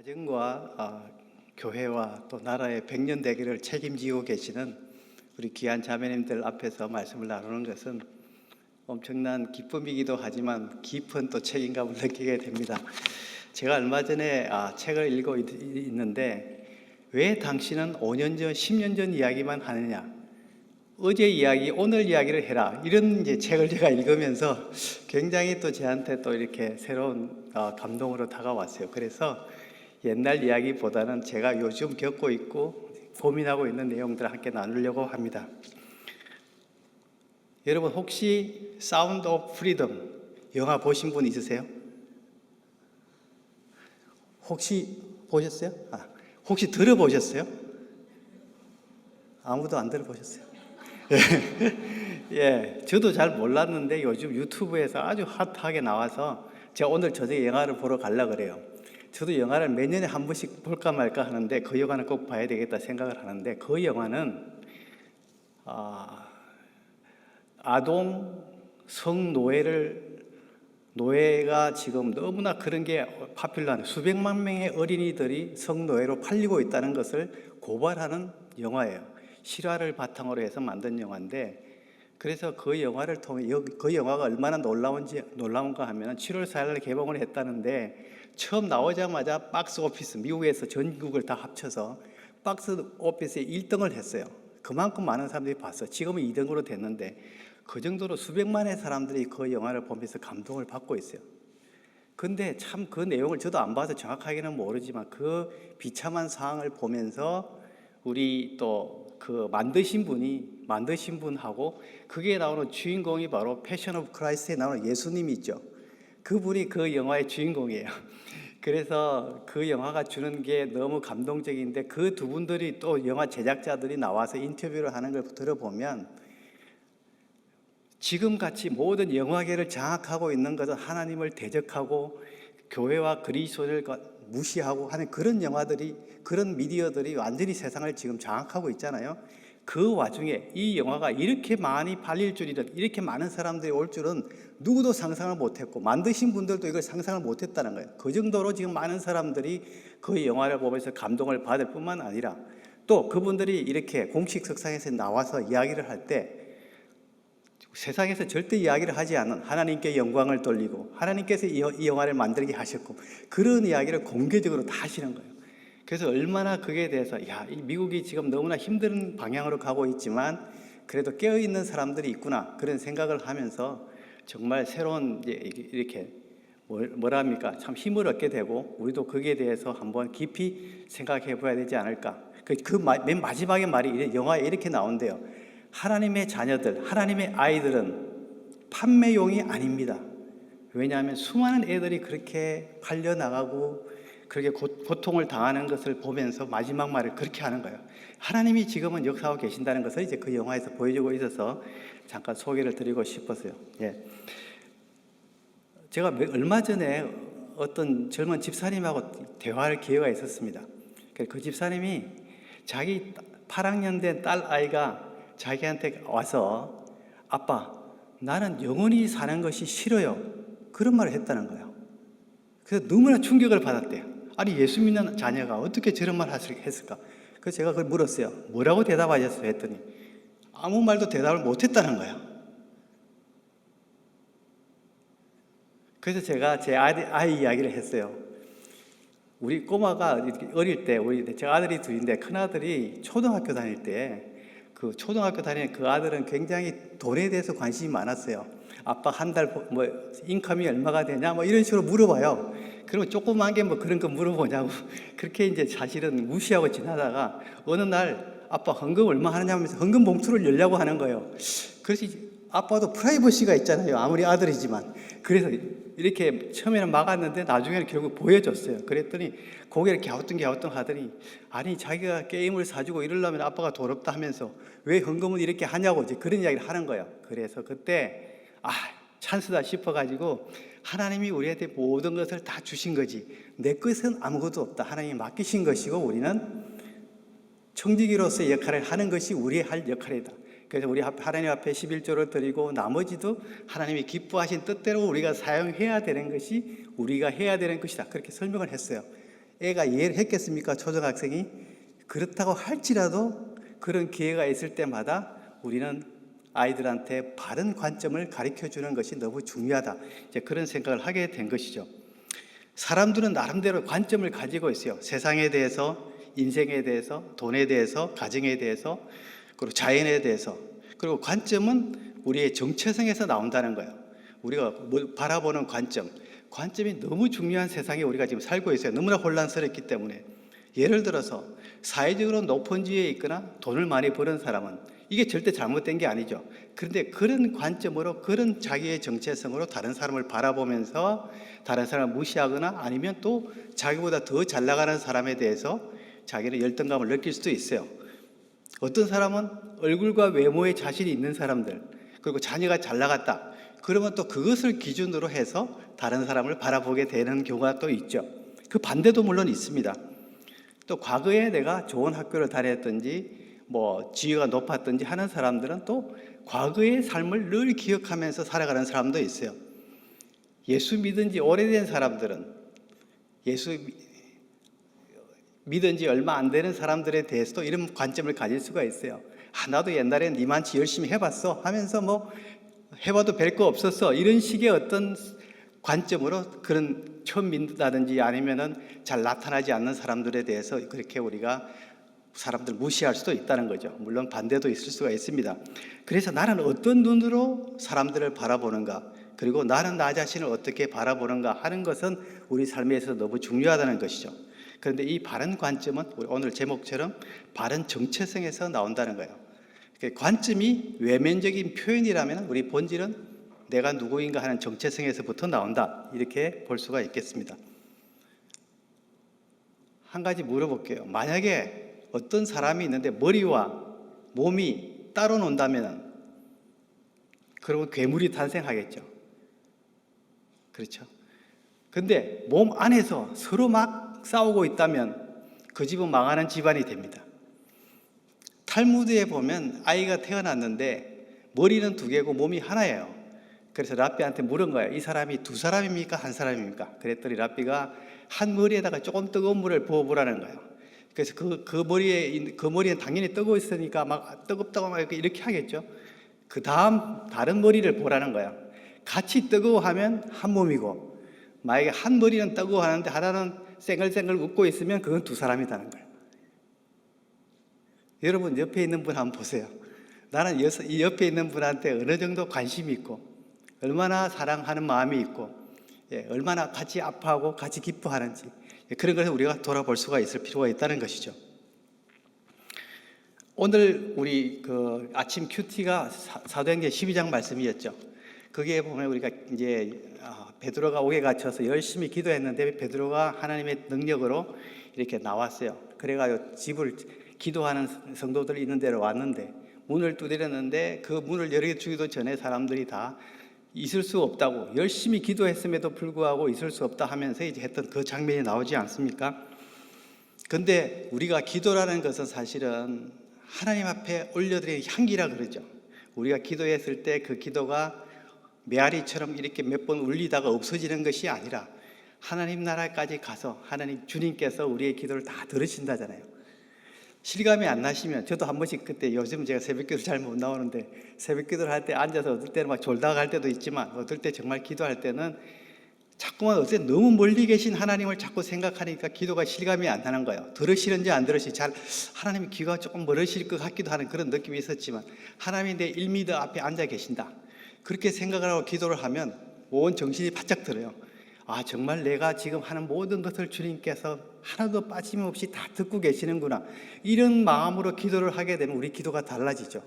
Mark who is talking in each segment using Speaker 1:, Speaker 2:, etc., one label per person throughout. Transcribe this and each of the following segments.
Speaker 1: 가정과 어, 교회와 또 나라의 백년 대계를 책임지고 계시는 우리 귀한 자매님들 앞에서 말씀을 나누는 것은 엄청난 기쁨이기도 하지만 깊은 또 책임감을 느끼게 됩니다. 제가 얼마 전에 아, 책을 읽고 있, 있는데 왜 당신은 5년 전, 10년 전 이야기만 하느냐? 어제 이야기, 오늘 이야기를 해라. 이런 이제 책을 제가 읽으면서 굉장히 또 저한테 또 이렇게 새로운 어, 감동으로 다가왔어요. 그래서 옛날 이야기보다는 제가 요즘 겪고 있고 고민하고 있는 내용들을 함께 나누려고 합니다. 여러분 혹시 사운드 오브 프리덤 영화 보신 분 있으세요? 혹시 보셨어요? 아, 혹시 들어보셨어요? 아무도 안 들어보셨어요? 예, 저도 잘 몰랐는데 요즘 유튜브에서 아주 핫하게 나와서 제가 오늘 저녁에 영화를 보러 가려 그래요. 저도 영화를 몇 년에 한 번씩 볼까 말까 하는데 그 영화는 꼭 봐야 되겠다 생각을 하는데 그 영화는 아, 아동 성노예를 노예가 지금 너무나 그런 게 파퓰러한 수백만 명의 어린이들이 성노예로 팔리고 있다는 것을 고발하는 영화예요. 실화를 바탕으로 해서 만든 영화인데 그래서 그 영화를 통해 그 영화가 얼마나 놀라운지 놀라운가 하면 7월 4일 개봉을 했다는데 처음 나오자마자 박스 오피스 미국에서 전국을 다 합쳐서 박스 오피스에 1등을 했어요. 그만큼 많은 사람들이 봤어. 지금은 2등으로 됐는데 그 정도로 수백만의 사람들이 그 영화를 보면서 감동을 받고 있어요. 근데 참 그 내용을 저도 안 봐서 정확하게는 모르지만 그 비참한 상황을 보면서 우리 또 그 만드신 분이 만드신 분하고 그게 나오는 주인공이 바로 패션 오브 크라이스트에 나오는 예수님이 있죠. 그분이 그 영화의 주인공이에요. 그래서 그 영화가 주는 게 너무 감동적인데 그 두 분들이 또 영화 제작자들이 나와서 인터뷰를 하는 걸 들어보면 지금 같이 모든 영화계를 장악하고 있는 것은 하나님을 대적하고 교회와 그리스도를 무시하고 하는 그런 영화들이 그런 미디어들이 완전히 세상을 지금 장악하고 있잖아요. 그 와중에 이 영화가 이렇게 많이 팔릴 줄이든 이렇게 많은 사람들이 올 줄은 누구도 상상을 못했고 만드신 분들도 이걸 상상을 못했다는 거예요. 그 정도로 지금 많은 사람들이 그 영화를 보면서 감동을 받을 뿐만 아니라 또 그분들이 이렇게 공식 석상에서 나와서 이야기를 할 때 세상에서 절대 이야기를 하지 않은 하나님께 영광을 돌리고 하나님께서 이 영화를 만들게 하셨고 그런 이야기를 공개적으로 다 하시는 거예요. 그래서 얼마나 그에 대해서 야, 이 미국이 지금 너무나 힘든 방향으로 가고 있지만 그래도 깨어 있는 사람들이 있구나 그런 생각을 하면서 정말 새로운 이렇게 뭐랍니까 참 힘을 얻게 되고 우리도 거기에 대해서 한번 깊이 생각해 봐야 되지 않을까. 그맨 마지막에 말이 영화에 이렇게 나온대요. 하나님의 자녀들, 하나님의 아이들은 판매용이 아닙니다. 왜냐하면 수많은 애들이 그렇게 팔려 나가고 그렇게 고 통을 당하는 것을 보면서 마지막 말을 그렇게 하는 거예요. 하나님이 지금은 역사하고 계신다는 것을 이제 그 영화에서 보여주고 있어서 잠깐 소개를 드리고 싶었어요. 예. 제가 얼마 전에 어떤 젊은 집사님하고 대화할 기회가 있었습니다. 그 집사님이 자기 8학년 된 딸 아이가 자기한테 와서 아빠 나는 영원히 사는 것이 싫어요. 그런 말을 했다는 거예요. 그래서 너무나 충격을 받았대요. 아니 예수 믿는 자녀가 어떻게 저런 말 했을까? 그래서 제가 그걸 물었어요. 뭐라고 대답하셨어요? 했더니 아무 말도 대답을 못했다는 거예요. 그래서 제가 제 아이, 아이 이야기를 했어요. 우리 꼬마가 어릴 때 우리 제 아들이 둘인데 큰 아들이 초등학교 다닐 때 그 초등학교 다니는 그 아들은 굉장히 돈에 대해서 관심이 많았어요. 아빠 한 달 뭐 인컴이 얼마가 되냐 뭐 이런 식으로 물어봐요. 그러면 조그만 게 뭐 그런 거 물어보냐고 그렇게 이제 사실은 무시하고 지나다가 어느 날 아빠 헌금 얼마 하느냐 하면서 헌금 봉투를 열려고 하는 거예요. 그래서 아빠도 프라이버시가 있잖아요. 아무리 아들이지만. 그래서 이렇게 처음에는 막았는데 나중에는 결국 보여줬어요. 그랬더니 고개를 갸우뚱갸우뚱 하더니 아니 자기가 게임을 사주고 이러려면 아빠가 더럽다 하면서 왜 헌금을 이렇게 하냐고 이제 그런 이야기를 하는 거예요. 그래서 그때 아 찬스다 싶어가지고 하나님이 우리한테 모든 것을 다 주신 거지 내 것은 아무것도 없다. 하나님이 맡기신 것이고 우리는 청지기로서의 역할을 하는 것이 우리의 할 역할이다. 그래서 우리 하나님 앞에 11조를 드리고 나머지도 하나님이 기뻐하신 뜻대로 우리가 사용해야 되는 것이 우리가 해야 되는 것이다. 그렇게 설명을 했어요. 애가 이해를 했겠습니까? 초등학생이 그렇다고 할지라도 그런 기회가 있을 때마다 우리는 아이들한테 바른 관점을 가르쳐 주는 것이 너무 중요하다. 이제 그런 생각을 하게 된 것이죠. 사람들은 나름대로 관점을 가지고 있어요. 세상에 대해서, 인생에 대해서, 돈에 대해서, 가정에 대해서, 그리고 자연에 대해서. 그리고 관점은 우리의 정체성에서 나온다는 거예요. 우리가 뭘 바라보는 관점. 관점이 너무 중요한 세상에 우리가 지금 살고 있어요. 너무나 혼란스럽기 때문에. 예를 들어서 사회적으로 높은 지위에 있거나 돈을 많이 버는 사람은 이게 절대 잘못된 게 아니죠. 그런데 그런 관점으로 그런 자기의 정체성으로 다른 사람을 바라보면서 다른 사람을 무시하거나 아니면 또 자기보다 더 잘 나가는 사람에 대해서 자기는 열등감을 느낄 수도 있어요. 어떤 사람은 얼굴과 외모에 자신이 있는 사람들, 그리고 자녀가 잘 나갔다. 그러면 또 그것을 기준으로 해서 다른 사람을 바라보게 되는 경우가 또 있죠. 그 반대도 물론 있습니다. 또 과거에 내가 좋은 학교를 다녔든지 뭐 지위가 높았든지 하는 사람들은 또 과거의 삶을 늘 기억하면서 살아가는 사람도 있어요. 예수 믿은 지 오래된 사람들은 예수 믿은 지 얼마 안 되는 사람들에 대해서도 이런 관점을 가질 수가 있어요. 아, 나도 옛날에 니만치 열심히 해봤어 하면서 뭐 해봐도 별거 없었어 이런 식의 어떤 관점으로 그런 처음 믿는다든지 아니면은 잘 나타나지 않는 사람들에 대해서 그렇게 우리가 사람들 무시할 수도 있다는 거죠. 물론 반대도 있을 수가 있습니다. 그래서 나는 어떤 눈으로 사람들을 바라보는가, 그리고 나는 나 자신을 어떻게 바라보는가 하는 것은 우리 삶에 있어서 너무 중요하다는 것이죠. 그런데 이 바른 관점은 오늘 제목처럼 바른 정체성에서 나온다는 거예요. 그러니까 관점이 외면적인 표현이라면 우리 본질은 내가 누구인가 하는 정체성에서부터 나온다. 이렇게 볼 수가 있겠습니다. 한 가지 물어볼게요. 만약에 어떤 사람이 있는데 머리와 몸이 따로 논다면 그러면 괴물이 탄생하겠죠. 그렇죠. 근데 몸 안에서 서로 막 싸우고 있다면 그 집은 망하는 집안이 됩니다. 탈무드에 보면 아이가 태어났는데 머리는 두 개고 몸이 하나예요. 그래서 랍비한테 물은 거예요. 이 사람이 두 사람입니까? 한 사람입니까? 그랬더니 랍비가 한 머리에다가 조금 뜨거운 물을 부어보라는 거예요. 그래서 그, 그 머리에, 그 머리는 당연히 뜨고 있으니까 막 뜨겁다고 막 이렇게 하겠죠. 그 다음 다른 머리를 보라는 거야. 같이 뜨거워하면 한 몸이고, 만약에 한 머리는 뜨거워하는데 하나는 쌩글쌩글 웃고 있으면 그건 두 사람이라는 거예요. 여러분 옆에 있는 분 한번 보세요. 나는 이 옆에 있는 분한테 어느 정도 관심이 있고, 얼마나 사랑하는 마음이 있고, 예, 얼마나 같이 아파하고 같이 기뻐하는지, 예, 그런 것을 우리가 돌아볼 수가 있을 필요가 있다는 것이죠. 오늘 우리 그 아침 큐티가 사도행전 12장 말씀이었죠. 거기에 보면 우리가 이제 아, 베드로가 옥에 갇혀서 열심히 기도했는데 베드로가 하나님의 능력으로 이렇게 나왔어요. 그래가지고 집을 기도하는 성도들이 있는 데로 왔는데 문을 두드렸는데 그 문을 열어주기도 전에 사람들이 다 있을 수 없다고 열심히 기도했음에도 불구하고 있을 수 없다 하면서 이제 했던 그 장면이 나오지 않습니까? 근데 우리가 기도라는 것은 사실은 하나님 앞에 올려드리는 향기라 그러죠. 우리가 기도했을 때 그 기도가 메아리처럼 이렇게 몇 번 울리다가 없어지는 것이 아니라 하나님 나라까지 가서 하나님 주님께서 우리의 기도를 다 들으신다잖아요. 실감이 안 나시면 저도 한 번씩 그때 요즘 제가 새벽기도 잘 못 나오는데 새벽기도를 할 때 앉아서 어떨 때는 막 졸다가 할 때도 있지만 어떨 때 정말 기도할 때는 자꾸만 어째 너무 멀리 계신 하나님을 자꾸 생각하니까 기도가 실감이 안 나는 거예요. 들으시는지 안 들으시 잘 하나님 귀가 조금 멀으실 것 같기도 하는 그런 느낌이 있었지만 하나님이 내 1미터 앞에 앉아 계신다. 그렇게 생각을 하고 기도를 하면 온 정신이 바짝 들어요. 아, 정말 내가 지금 하는 모든 것을 주님께서 하나도 빠짐없이 다 듣고 계시는구나. 이런 마음으로 기도를 하게 되면 우리 기도가 달라지죠.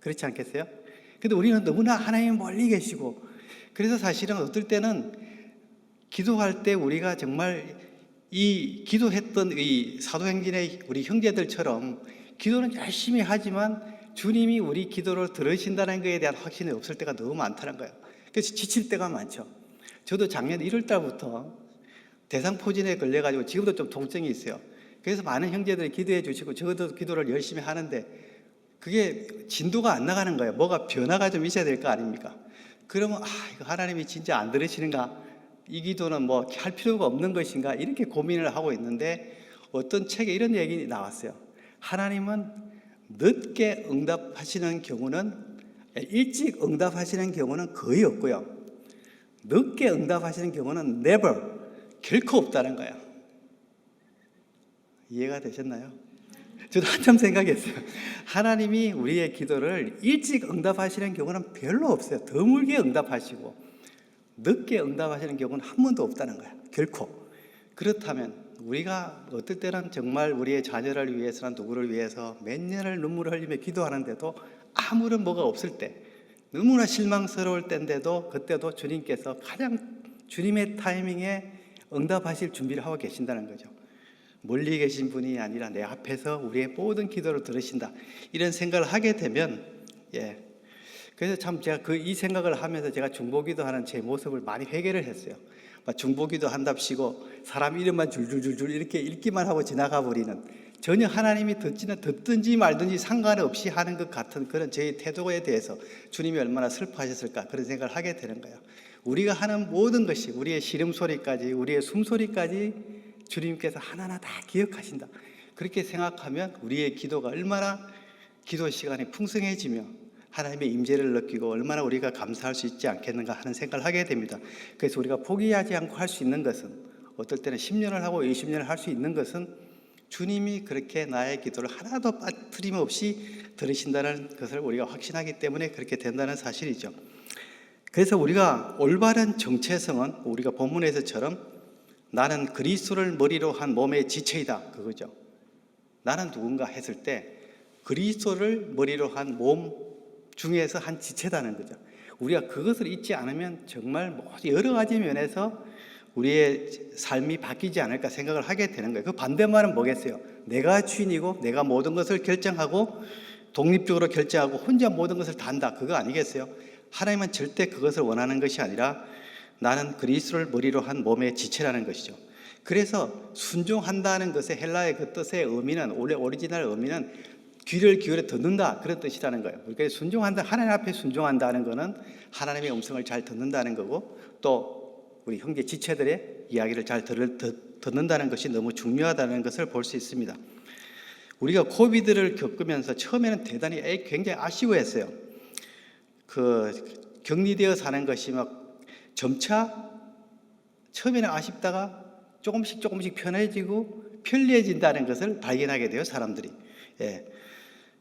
Speaker 1: 그렇지 않겠어요? 근데 우리는 너무나 하나님 멀리 계시고, 그래서 사실은 어떨 때는 기도할 때 우리가 정말 이 기도했던 이 사도행전의 우리 형제들처럼 기도는 열심히 하지만 주님이 우리 기도를 들으신다는 것에 대한 확신이 없을 때가 너무 많다는 거예요. 그래서 지칠 때가 많죠. 저도 작년 1월 달부터 대상포진에 걸려가지고 지금도 좀 통증이 있어요. 그래서 많은 형제들이 기도해 주시고 저도 기도를 열심히 하는데 그게 진도가 안 나가는 거예요. 뭐가 변화가 좀 있어야 될 거 아닙니까? 그러면 아, 이거 하나님이 진짜 안 들으시는가? 이 기도는 뭐 할 필요가 없는 것인가 이렇게 고민을 하고 있는데 어떤 책에 이런 얘기 나왔어요. 하나님은 늦게 응답하시는 경우는 일찍 응답하시는 경우는 거의 없고요. 늦게 응답하시는 경우는 never 결코 없다는 거예요. 이해가 되셨나요? 저도 한참 생각했어요. 하나님이 우리의 기도를 일찍 응답하시는 경우는 별로 없어요. 드물게 응답하시고 늦게 응답하시는 경우는 한 번도 없다는 거예요. 결코. 그렇다면 우리가 어떨 때는 정말 우리의 자녀를 위해서나 누구를 위해서 몇 년을 눈물을 흘리며 기도하는데도 아무런 뭐가 없을 때 너무나 실망스러울 때인데도 그때도 주님께서 가장 주님의 타이밍에 응답하실 준비를 하고 계신다는 거죠. 멀리 계신 분이 아니라 내 앞에서 우리의 모든 기도를 들으신다. 이런 생각을 하게 되면 예. 그래서 참 제가 그 이 생각을 하면서 제가 중보기도 하는 제 모습을 많이 회개를 했어요. 막 중보기도 한답시고 사람 이름만 줄줄줄줄 이렇게 읽기만 하고 지나가 버리는 전혀 하나님이 듣지는 듣든지 말든지 상관없이 하는 것 같은 그런 저의 태도에 대해서 주님이 얼마나 슬퍼하셨을까 그런 생각을 하게 되는 거예요. 우리가 하는 모든 것이 우리의 시름소리까지 우리의 숨소리까지 주님께서 하나하나 다 기억하신다. 그렇게 생각하면 우리의 기도가 얼마나 기도 시간이 풍성해지며 하나님의 임재를 느끼고 얼마나 우리가 감사할 수 있지 않겠는가 하는 생각을 하게 됩니다. 그래서 우리가 포기하지 않고 할 수 있는 것은 어떨 때는 10년을 하고 20년을 할 수 있는 것은 주님이 그렇게 나의 기도를 하나도 빠뜨림 없이 들으신다는 것을 우리가 확신하기 때문에 그렇게 된다는 사실이죠. 그래서 우리가 올바른 정체성은 우리가 본문에서처럼 나는 그리스도를 머리로 한 몸의 지체이다. 그거죠. 나는 누군가 했을 때 그리스도를 머리로 한 몸 중에서 한 지체다는 거죠. 우리가 그것을 잊지 않으면 정말 뭐 여러 가지 면에서 우리의 삶이 바뀌지 않을까 생각을 하게 되는 거예요. 그 반대말은 뭐겠어요? 내가 주인이고 내가 모든 것을 결정하고 독립적으로 결정하고 혼자 모든 것을 다 한다. 그거 아니겠어요? 하나님은 절대 그것을 원하는 것이 아니라 나는 그리스도를 머리로 한 몸의 지체라는 것이죠. 그래서 순종한다는 것의 헬라의 그 뜻의 의미는 원래 오리지널 의미는 귀를 기울여 듣는다 그런 뜻이라는 거예요. 그러니까 순종한다 하나님 앞에 순종한다는 것은 하나님의 음성을 잘 듣는다는 거고 또 우리 형제 지체들의 이야기를 잘 들, 듣, 듣는다는 것이 너무 중요하다는 것을 볼 수 있습니다. 우리가 코비드를 겪으면서 처음에는 대단히 굉장히 아쉬워했어요. 그 격리되어 사는 것이 막 점차 처음에는 아쉽다가 조금씩 조금씩 편해지고 편리해진다는 것을 발견하게 돼요 사람들이. 예.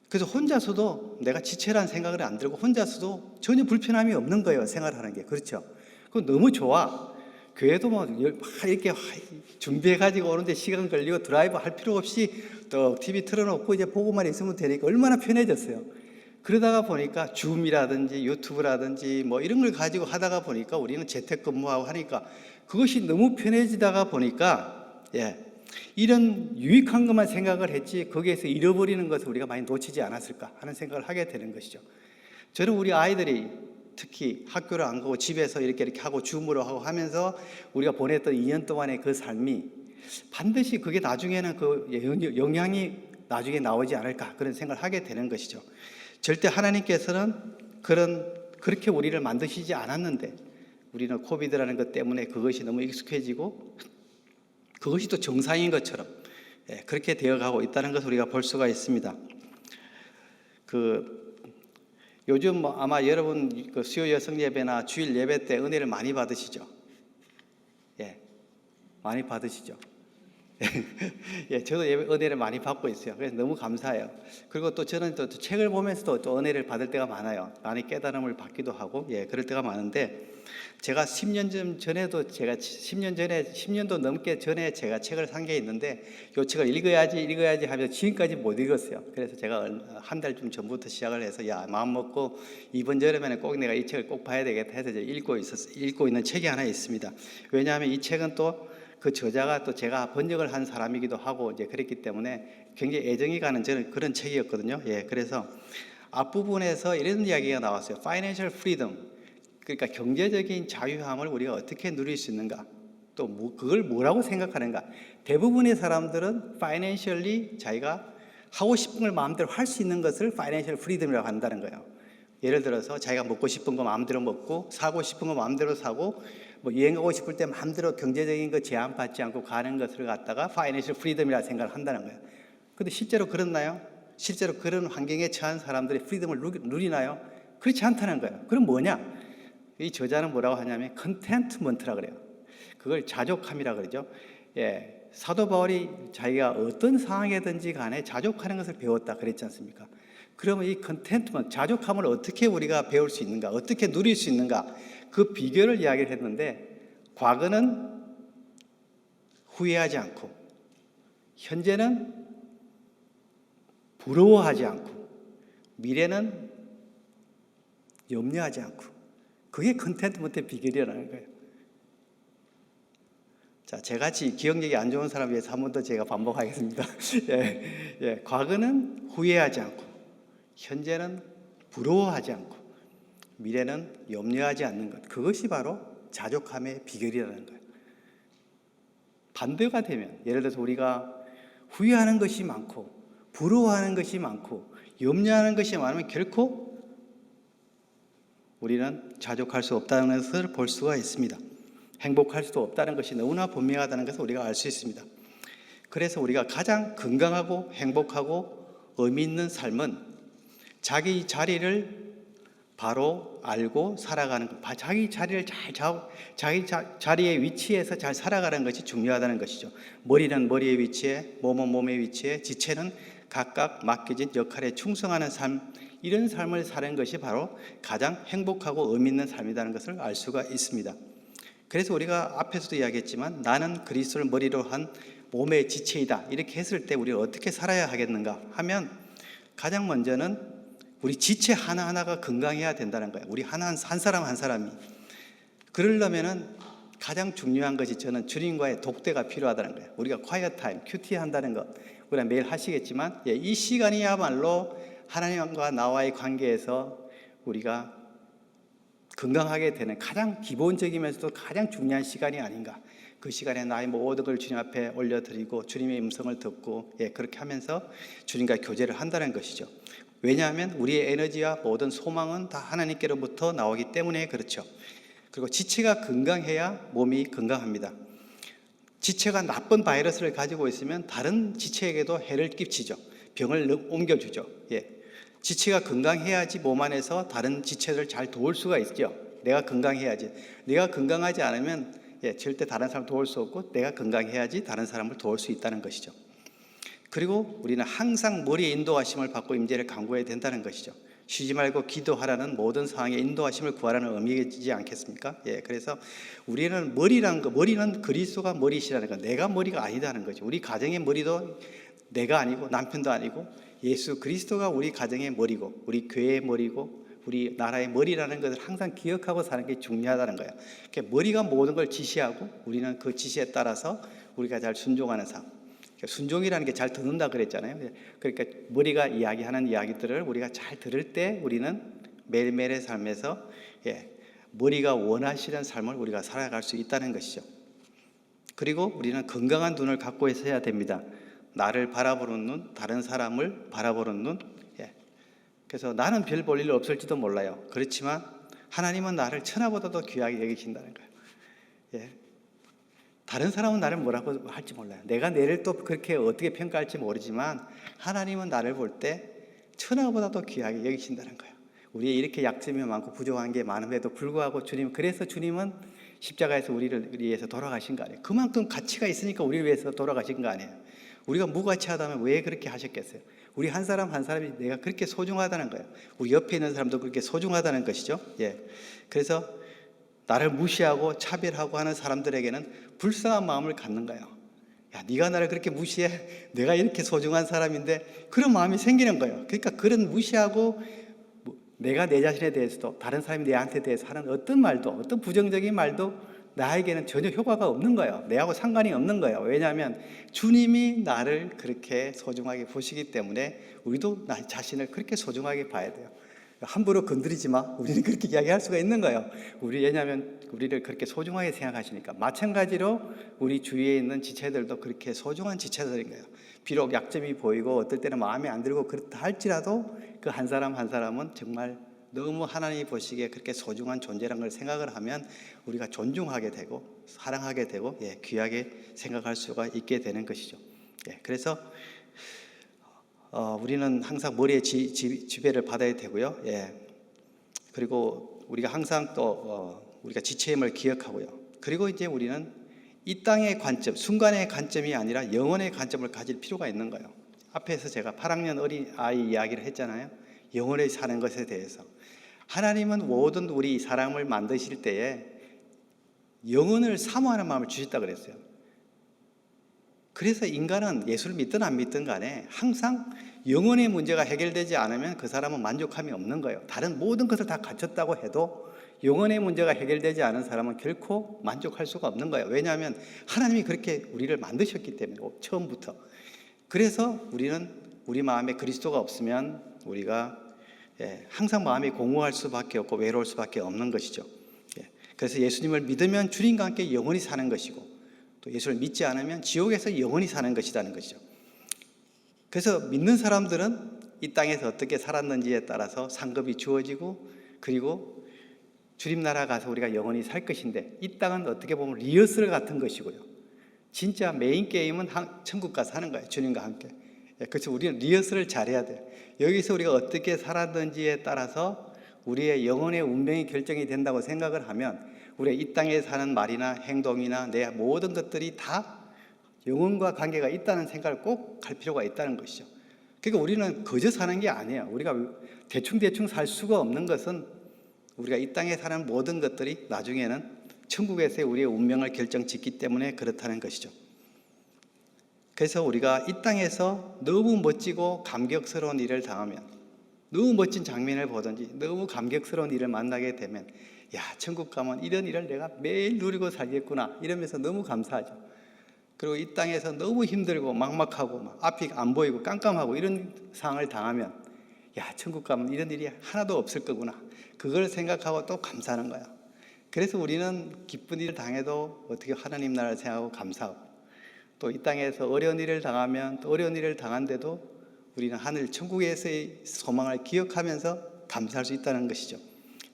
Speaker 1: 그래서 혼자서도 내가 지체라는 생각을 안 들고 혼자서도 전혀 불편함이 없는 거예요 생활하는 게 그렇죠. 그 너무 좋아. 교회도 뭐 이렇게 준비해 가지고 오는데 시간 걸리고 드라이브 할 필요 없이 또 TV 틀어놓고 이제 보고만 있으면 되니까 얼마나 편해졌어요. 그러다가 보니까 줌이라든지 유튜브라든지 뭐 이런 걸 가지고 하다가 보니까 우리는 재택근무하고 하니까 그것이 너무 편해지다가 보니까 예 이런 유익한 것만 생각을 했지 거기에서 잃어버리는 것을 우리가 많이 놓치지 않았을까 하는 생각을 하게 되는 것이죠. 저는 우리 아이들이 특히 학교를 안 가고 집에서 이렇게 이렇게 하고 줌으로 하고 하면서 우리가 보냈던 2년 동안의 그 삶이 반드시 그게 나중에는 그 영향이 나중에 나오지 않을까 그런 생각을 하게 되는 것이죠. 절대 하나님께서는 그런 그렇게 우리를 만드시지 않았는데 우리는 코비드라는 것 때문에 그것이 너무 익숙해지고 그것이 또 정상인 것처럼 예, 그렇게 되어가고 있다는 것을 우리가 볼 수가 있습니다. 그 요즘 뭐 아마 여러분 그 수요 여성 예배나 주일 예배 때 은혜를 많이 받으시죠? 예, 많이 받으시죠? 예, 저도 은혜를 많이 받고 있어요. 그래서 너무 감사해요. 그리고 또 저는 또 책을 보면서도 또 은혜를 받을 때가 많아요. 많이 깨달음을 받기도 하고, 예, 그럴 때가 많은데, 제가 10년 전에도 제가 10년 전에 10년도 넘게 전에 제가 책을 산 게 있는데 이 책을 읽어야지 읽어야지 하면서 지금까지 못 읽었어요. 그래서 제가 한달좀 전부터 시작을 해서 야 마음 먹고 이번 여름에는 꼭 내가 이 책을 꼭 봐야 되겠다 해서 읽고 있었 읽고 있는 책이 하나 있습니다. 왜냐하면 이 책은 또 그 저자가 또 제가 번역을 한 사람이기도 하고 이제 그랬기 때문에 굉장히 애정이 가는 저는 그런 책이었거든요. 예, 그래서 앞부분에서 이런 이야기가 나왔어요. Financial Freedom. 그러니까 경제적인 자유함을 우리가 어떻게 누릴 수 있는가? 또 뭐, 그걸 뭐라고 생각하는가? 대부분의 사람들은 financially 자기가 하고 싶은 걸 마음대로 할 수 있는 것을 financial freedom이라고 한다는 거예요. 예를 들어서 자기가 먹고 싶은 거 마음대로 먹고 사고 싶은 거 마음대로 사고 뭐 여행 가고 싶을 때 마음대로 경제적인 거 제한 받지 않고 가는 것을 갖다가 파이낸셜 프리덤이라 생각을 한다는 거예요. 근데 실제로 그렇나요? 실제로 그런 환경에 처한 사람들이 프리덤을 누리- 누리나요? 그렇지 않다는 거예요. 그럼 뭐냐? 이 저자는 뭐라고 하냐면 컨텐트먼트라 그래요. 그걸 자족함이라 그러죠. 예. 사도 바울이 자기가 어떤 상황이든지 간에 자족하는 것을 배웠다 그랬지 않습니까? 그러면 이 컨텐트먼트, 자족함을 어떻게 우리가 배울 수 있는가? 어떻게 누릴 수 있는가? 그 비결을 이야기를 했는데 과거는 후회하지 않고 현재는 부러워하지 않고 미래는 염려하지 않고 그게 컨텐트먼트의 비결이라는 거예요. 자, 저같이 기억력이 안 좋은 사람 위해서 한 번 더 제가 반복하겠습니다. 예, 예, 과거는 후회하지 않고, 현재는 부러워하지 않고, 미래는 염려하지 않는 것. 그것이 바로 자족함의 비결이라는 거예요. 반대가 되면, 예를 들어서 우리가 후회하는 것이 많고, 부러워하는 것이 많고, 염려하는 것이 많으면 결코 우리는 자족할 수 없다는 것을 볼 수가 있습니다. 행복할 수도 없다는 것이 너무나 분명하다는 것을 우리가 알 수 있습니다. 그래서 우리가 가장 건강하고 행복하고 의미 있는 삶은 자기 자리를 바로 알고 살아가는 것, 바- 자기 자리를 잘 잡, 자기 자, 자리의 위치에서 잘 살아가는 것이 중요하다는 것이죠. 머리는 머리의 위치에, 몸은 몸의 위치에, 지체는 각각 맡겨진 역할에 충성하는 삶, 이런 삶을 사는 것이 바로 가장 행복하고 의미 있는 삶이라는 것을 알 수가 있습니다. 그래서 우리가 앞에서도 이야기했지만 나는 그리스도를 머리로 한 몸의 지체이다. 이렇게 했을 때 우리가 어떻게 살아야 하겠는가 하면 가장 먼저는 우리 지체 하나하나가 건강해야 된다는 거예요. 우리 하나 한 사람 한 사람이. 그러려면은 가장 중요한 것이 저는 주님과의 독대가 필요하다는 거예요. 우리가 quiet time, 큐티 한다는 것. 우리가 매일 하시겠지만 예, 이 시간이야말로 하나님과 나와의 관계에서 우리가 건강하게 되는 가장 기본적이면서도 가장 중요한 시간이 아닌가. 그 시간에 나의 모든 걸 주님 앞에 올려드리고 주님의 음성을 듣고 예, 그렇게 하면서 주님과 교제를 한다는 것이죠. 왜냐하면 우리의 에너지와 모든 소망은 다 하나님께로부터 나오기 때문에 그렇죠. 그리고 지체가 건강해야 몸이 건강합니다. 지체가 나쁜 바이러스를 가지고 있으면 다른 지체에게도 해를 끼치죠. 병을 옮겨주죠. 예. 지체가 건강해야지 몸 안에서 다른 지체를 잘 도울 수가 있죠. 내가 건강해야지. 내가 건강하지 않으면 예, 절대 다른 사람 도울 수 없고 내가 건강해야지 다른 사람을 도울 수 있다는 것이죠. 그리고 우리는 항상 머리의 인도하심을 받고 임재를 강구해야 된다는 것이죠. 쉬지 말고 기도하라는 모든 상황에 인도하심을 구하라는 의미이지 않겠습니까? 예, 그래서 우리는 머리라는 거, 머리는 그리스도가 머리시라는 거, 내가 머리가 아니다는 거죠. 우리 가정의 머리도 내가 아니고 남편도 아니고 예수 그리스도가 우리 가정의 머리고 우리 교회의 머리고 우리 나라의 머리라는 것을 항상 기억하고 사는 게 중요하다는 거예요. 그러니까 머리가 모든 걸 지시하고 우리는 그 지시에 따라서 우리가 잘 순종하는 삶. 그러니까 순종이라는 게 잘 듣는다 그랬잖아요. 그러니까 머리가 이야기하는 이야기들을 우리가 잘 들을 때 우리는 매일매일의 삶에서 예, 머리가 원하시는 삶을 우리가 살아갈 수 있다는 것이죠. 그리고 우리는 건강한 눈을 갖고 있어야 됩니다. 나를 바라보는 눈, 다른 사람을 바라보는 눈. 예. 그래서 나는 별 볼 일 없을지도 몰라요. 그렇지만 하나님은 나를 천하보다도 귀하게 여기신다는 거예요. 예. 다른 사람은 나를 뭐라고 할지 몰라요. 내가 내를 또 그렇게 어떻게 평가할지 모르지만 하나님은 나를 볼 때 천하보다도 귀하게 여기신다는 거예요. 우리의 이렇게 약점이 많고 부족한 게 많음에도 불구하고 주님 그래서 주님은 십자가에서 우리를 위해서 돌아가신 거 아니에요. 그만큼 가치가 있으니까 우리를 위해서 돌아가신 거 아니에요. 우리가 무가치하다면 왜 그렇게 하셨겠어요? 우리 한 사람 한 사람이 내가 그렇게 소중하다는 거예요. 우리 옆에 있는 사람도 그렇게 소중하다는 것이죠. 예. 그래서 나를 무시하고 차별하고 하는 사람들에게는 불쌍한 마음을 갖는 거예요. 야, 네가 나를 그렇게 무시해? 내가 이렇게 소중한 사람인데 그런 마음이 생기는 거예요. 그러니까 그런 무시하고 뭐 내가 내 자신에 대해서도 다른 사람이 내한테 대해서 하는 어떤 말도 어떤 부정적인 말도 나에게는 전혀 효과가 없는 거예요. 내하고 상관이 없는 거예요. 왜냐하면 주님이 나를 그렇게 소중하게 보시기 때문에 우리도 나 자신을 그렇게 소중하게 봐야 돼요. 함부로 건드리지 마. 우리는 그렇게 이야기할 수가 있는 거예요. 우리 왜냐하면 우리를 그렇게 소중하게 생각하시니까 마찬가지로 우리 주위에 있는 지체들도 그렇게 소중한 지체들인 거예요. 비록 약점이 보이고 어떨 때는 마음에 안 들고 그렇다 할지라도 그 한 사람 한 사람은 정말 너무 하나님이 보시기에 그렇게 소중한 존재라는 걸 생각을 하면 우리가 존중하게 되고 사랑하게 되고 예, 귀하게 생각할 수가 있게 되는 것이죠. 예, 그래서 어, 우리는 항상 머리에 지, 지, 지 배를 받아야 되고요. 예, 그리고 우리가 항상 또 어, 우리가 지체임을 기억하고요. 그리고 이제 우리는 이 땅의 관점, 순간의 관점이 아니라 영혼의 관점을 가질 필요가 있는 거예요. 앞에서 제가 8학년 어린 아이 이야기를 했잖아요. 영혼에 사는 것에 대해서. 하나님은 모든 우리 사람을 만드실 때에 영혼을 사모하는 마음을 주셨다 그랬어요. 그래서 인간은 예수를 믿든 안 믿든 간에 항상 영혼의 문제가 해결되지 않으면 그 사람은 만족함이 없는 거예요. 다른 모든 것을 다 갖췄다고 해도 영혼의 문제가 해결되지 않은 사람은 결코 만족할 수가 없는 거예요. 왜냐하면 하나님이 그렇게 우리를 만드셨기 때문에 처음부터. 그래서 우리는 우리 마음에 그리스도가 없으면 우리가 예, 항상 마음이 공허할 수밖에 없고 외로울 수밖에 없는 것이죠. 예, 그래서 예수님을 믿으면 주님과 함께 영원히 사는 것이고 또 예수를 믿지 않으면 지옥에서 영원히 사는 것이라는 것이죠. 그래서 믿는 사람들은 이 땅에서 어떻게 살았는지에 따라서 상급이 주어지고 그리고 주님 나라 가서 우리가 영원히 살 것인데 이 땅은 어떻게 보면 리허설 같은 것이고요. 진짜 메인 게임은 천국 가서 하는 거예요. 주님과 함께. 예, 그래서 우리는 리허설을 잘해야 돼요. 여기서 우리가 어떻게 살았는지에 따라서 우리의 영혼의 운명이 결정이 된다고 생각을 하면 우리 이 땅에 사는 말이나 행동이나 내 모든 것들이 다 영혼과 관계가 있다는 생각을 꼭 할 필요가 있다는 것이죠. 그러니까 우리는 거저 사는 게 아니에요. 우리가 대충대충 살 수가 없는 것은 우리가 이 땅에 사는 모든 것들이 나중에는 천국에서의 우리의 운명을 결정짓기 때문에 그렇다는 것이죠. 그래서 우리가 이 땅에서 너무 멋지고 감격스러운 일을 당하면 너무 멋진 장면을 보든지 너무 감격스러운 일을 만나게 되면 야 천국 가면 이런 일을 내가 매일 누리고 살겠구나 이러면서 너무 감사하죠. 그리고 이 땅에서 너무 힘들고 막막하고 막 앞이 안 보이고 깜깜하고 이런 상황을 당하면 야 천국 가면 이런 일이 하나도 없을 거구나 그걸 생각하고 또 감사하는 거야. 그래서 우리는 기쁜 일을 당해도 어떻게 하나님 나라를 생각하고 감사하고 또 이 땅에서 어려운 일을 당하면 또 어려운 일을 당한데도 우리는 하늘 천국에서의 소망을 기억하면서 감사할 수 있다는 것이죠.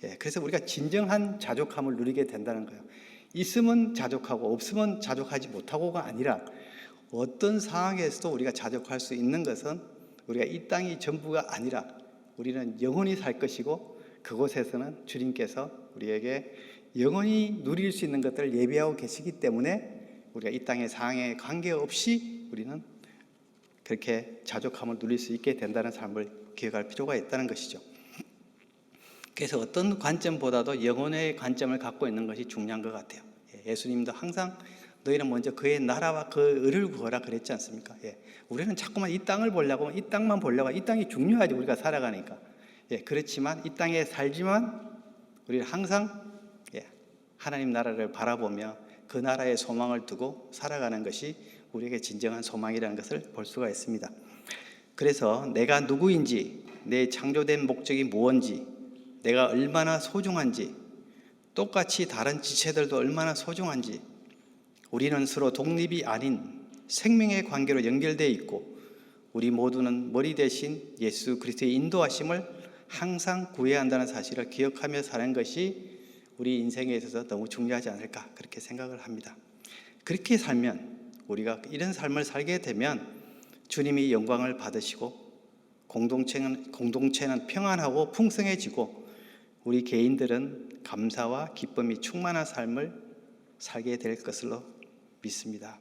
Speaker 1: 예, 그래서 우리가 진정한 자족함을 누리게 된다는 거예요. 있으면 자족하고 없으면 자족하지 못하고가 아니라 어떤 상황에서도 우리가 자족할 수 있는 것은 우리가 이 땅이 전부가 아니라 우리는 영원히 살 것이고 그곳에서는 주님께서 우리에게 영원히 누릴 수 있는 것들을 예비하고 계시기 때문에 우리가 이 땅의 상황에 관계없이 우리는 그렇게 자족함을 누릴 수 있게 된다는 삶을 기억할 필요가 있다는 것이죠. 그래서 어떤 관점보다도 영혼의 관점을 갖고 있는 것이 중요한 것 같아요. 예, 예수님도 항상 너희는 먼저 그의 나라와 그 의를 구하라 그랬지 않습니까? 예, 우리는 자꾸만 이 땅을 보려고 이 땅만 보려고 이 땅이 중요하지 우리가 살아가니까. 예, 그렇지만 이 땅에 살지만 우리는 항상 예, 하나님 나라를 바라보며 그 나라의 소망을 두고 살아가는 것이 우리에게 진정한 소망이라는 것을 볼 수가 있습니다. 그래서 내가 누구인지, 내 창조된 목적이 무엇인지, 내가 얼마나 소중한지, 똑같이 다른 지체들도 얼마나 소중한지, 우리는 서로 독립이 아닌 생명의 관계로 연결되어 있고, 우리 모두는 머리 대신 예수 그리스도의 인도하심을 항상 구해야 한다는 사실을 기억하며 사는 것이 우리 인생에 있어서 너무 중요하지 않을까 그렇게 생각을 합니다. 그렇게 살면 우리가 이런 삶을 살게 되면 주님이 영광을 받으시고 공동체는 공동체는 평안하고 풍성해지고 우리 개인들은 감사와 기쁨이 충만한 삶을 살게 될 것으로 믿습니다.